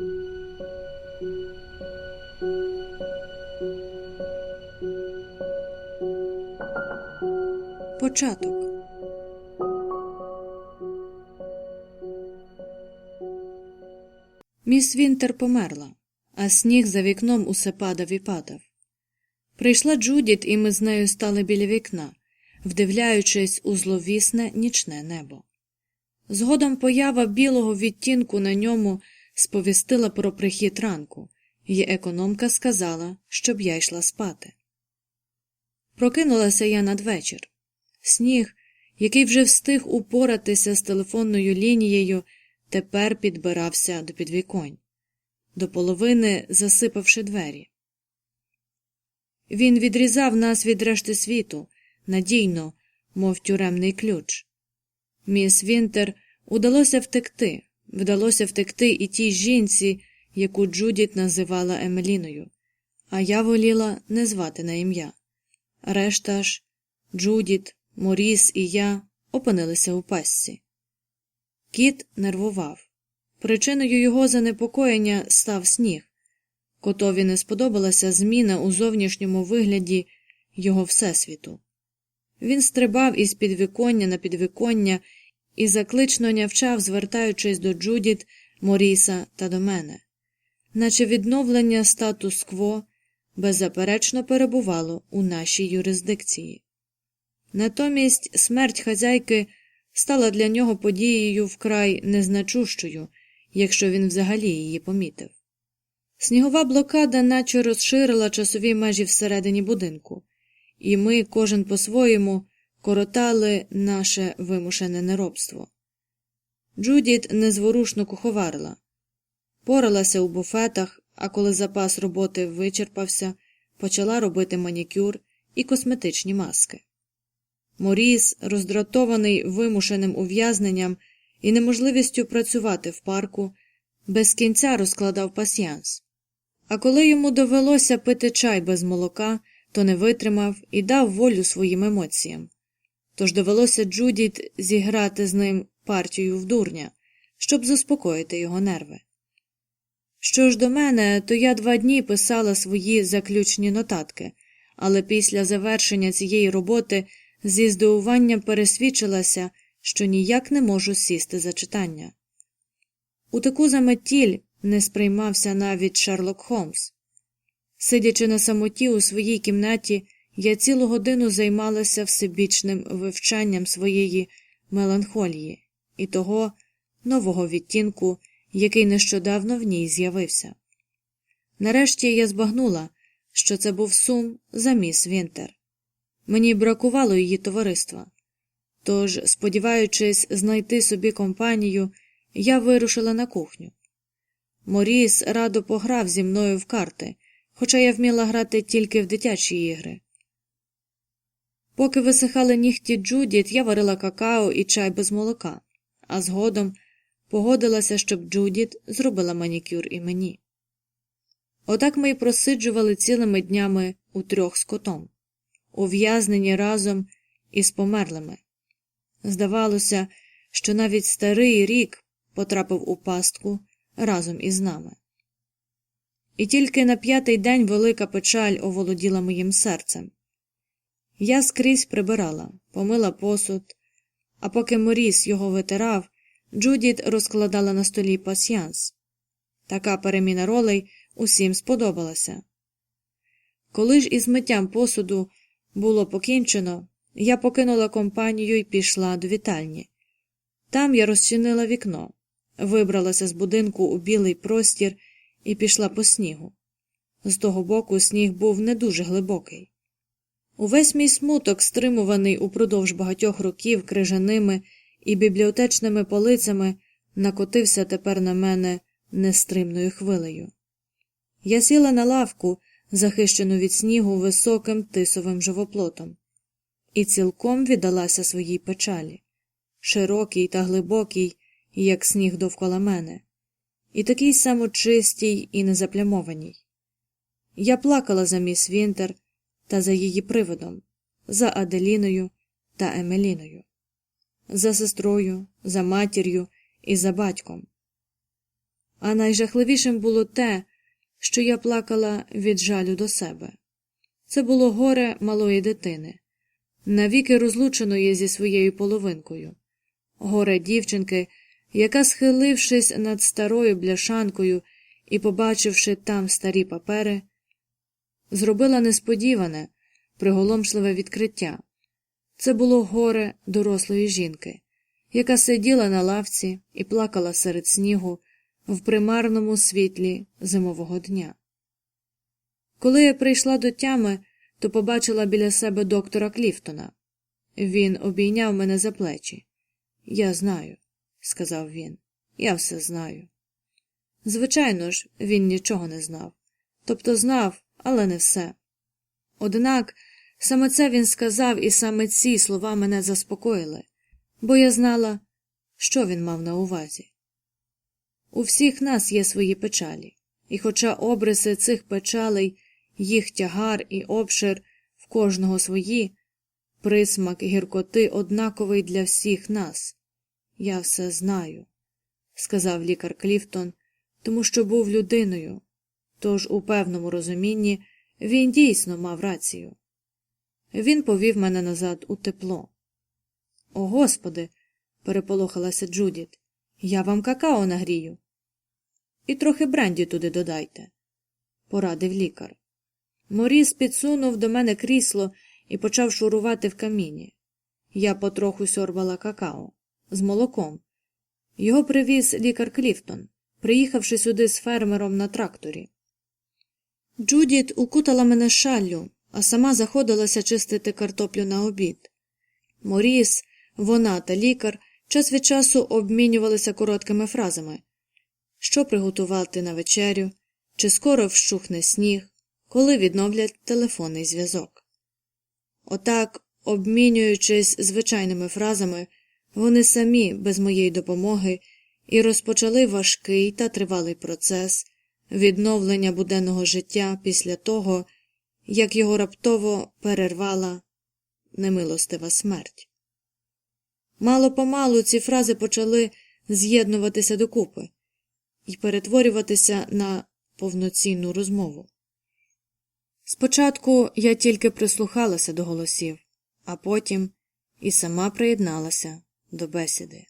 Початок Міс Вінтер померла, а сніг за вікном усе падав і падав. Прийшла Джудіт, і ми з нею стали біля вікна, вдивляючись у зловісне нічне небо. Згодом поява білого відтінку на ньому сповістила про прихід ранку, і економка сказала, щоб я йшла спати. Прокинулася я надвечір. Сніг, який вже встиг упоратися з телефонною лінією, тепер підбирався до підвіконь, до половини засипавши двері. Він відрізав нас від решти світу, надійно, мов тюремний ключ. Міс Вінтер удалося втекти, вдалося втекти і тій жінці, яку Джудіт називала Емеліною, а я воліла не звати на ім'я. Решта ж Джудіт, Моріс і я опинилися у пастці. Кіт нервував. Причиною його занепокоєння став сніг. Котові не сподобалася зміна у зовнішньому вигляді його всесвіту. Він стрибав із підвіконня на підвіконня і заклично нявчав, звертаючись до Джудіт, Моріса та до мене, наче відновлення статус-кво беззаперечно перебувало у нашій юрисдикції. Натомість смерть хазяйки стала для нього подією вкрай незначущою, якщо він взагалі її помітив. Снігова блокада наче розширила часові межі всередині будинку, і ми, кожен по-своєму, коротали наше вимушене неробство. Джудіт незворушно куховарила, поралася у буфетах, а коли запас роботи вичерпався, почала робити манікюр і косметичні маски. Моріс, роздратований вимушеним ув'язненням і неможливістю працювати в парку, без кінця розкладав пасьянс. А коли йому довелося пити чай без молока, то не витримав і дав волю своїм емоціям. Тож довелося Джудіт зіграти з ним партію в дурня, щоб заспокоїти його нерви. Що ж до мене, то я два дні писала свої заключні нотатки, але після завершення цієї роботи зі здивуванням пересвідчилася, що ніяк не можу сісти за читання. У таку заметіль не сприймався навіть Шерлок Холмс. Сидячи на самоті у своїй кімнаті, я цілу годину займалася всебічним вивчанням своєї меланхолії і того нового відтінку, який нещодавно в ній з'явився. Нарешті я збагнула, що це був сум за міс Вінтер. Мені бракувало її товариства. Тож, сподіваючись знайти собі компанію, я вирушила на кухню. Моріс радо пограв зі мною в карти, хоча я вміла грати тільки в дитячі ігри. Поки висихали нігті Джудіт, я варила какао і чай без молока, а згодом погодилася, щоб Джудіт зробила манікюр і мені. Отак ми й просиджували цілими днями у трьох з котом, ув'язнені разом із померлими. Здавалося, що навіть старий рік потрапив у пастку разом із нами. І тільки на п'ятий день велика печаль оволоділа моїм серцем. Я скрізь прибирала, помила посуд, а поки Моріс його витирав, Джудіт розкладала на столі пасьянс. Така переміна ролей усім сподобалася. Коли ж із миттям посуду було покінчено, я покинула компанію і пішла до вітальні. Там я розчинила вікно, вибралася з будинку у білий простір і пішла по снігу. З того боку сніг був не дуже глибокий. Увесь мій смуток, стримуваний упродовж багатьох років крижаними і бібліотечними полицями, накотився тепер на мене нестримною хвилею. Я сіла на лавку, захищену від снігу високим тисовим живоплотом, і цілком віддалася своїй печалі, широкій та глибокій, як сніг довкола мене, і такій самочистій і незаплямованій. Я плакала за міс Вінтер та за її приводом, за Аделіною та Емеліною, за сестрою, за матір'ю і за батьком. а найжахливішим було те, що я плакала від жалю до себе. Це було горе малої дитини, навіки розлученої зі своєю половинкою, горе дівчинки, яка, схилившись над старою бляшанкою і побачивши там старі папери, зробила несподіване, приголомшливе відкриття. Це було горе дорослої жінки, яка сиділа на лавці і плакала серед снігу в примарному світлі зимового дня. Коли я прийшла до тями, то побачила біля себе доктора Кліфтона. Він обійняв мене за плечі. Я знаю, сказав він, я все знаю. Звичайно ж, він нічого не знав. Тобто знав, але не все. Однак саме це він сказав, і саме ці слова мене заспокоїли, бо я знала, що він мав на увазі. У всіх нас є свої печалі, і хоча обриси цих печалей, їх тягар і обшир в кожного свої, присмак гіркоти однаковий для всіх нас. Я все знаю, сказав лікар Кліфтон, тому що був людиною, тож у певному розумінні він дійсно мав рацію. Він повів мене назад у тепло. О, Господи, переполохалася Джудіт, я вам какао нагрію. І трохи бренді туди додайте, порадив лікар. Моріс підсунув до мене крісло і почав шурувати в каміні. Я потроху сьорбала какао з молоком. Його привіз лікар Кліфтон, приїхавши сюди з фермером на тракторі. Джудіт укутала мене шаллю, а сама заходилася чистити картоплю на обід. Моріс, вона та лікар час від часу обмінювалися короткими фразами що приготувати на вечерю, чи скоро вщухне сніг, коли відновлять телефонний зв'язок. Отак, обмінюючись звичайними фразами, вони самі, без моєї допомоги, і розпочали важкий та тривалий процес відновлення буденного життя після того, як його раптово перервала немилостива смерть. Мало помалу ці фрази почали з'єднуватися докупи і перетворюватися на повноцінну розмову. Спочатку я тільки прислухалася до голосів, а потім і сама приєдналася до бесіди.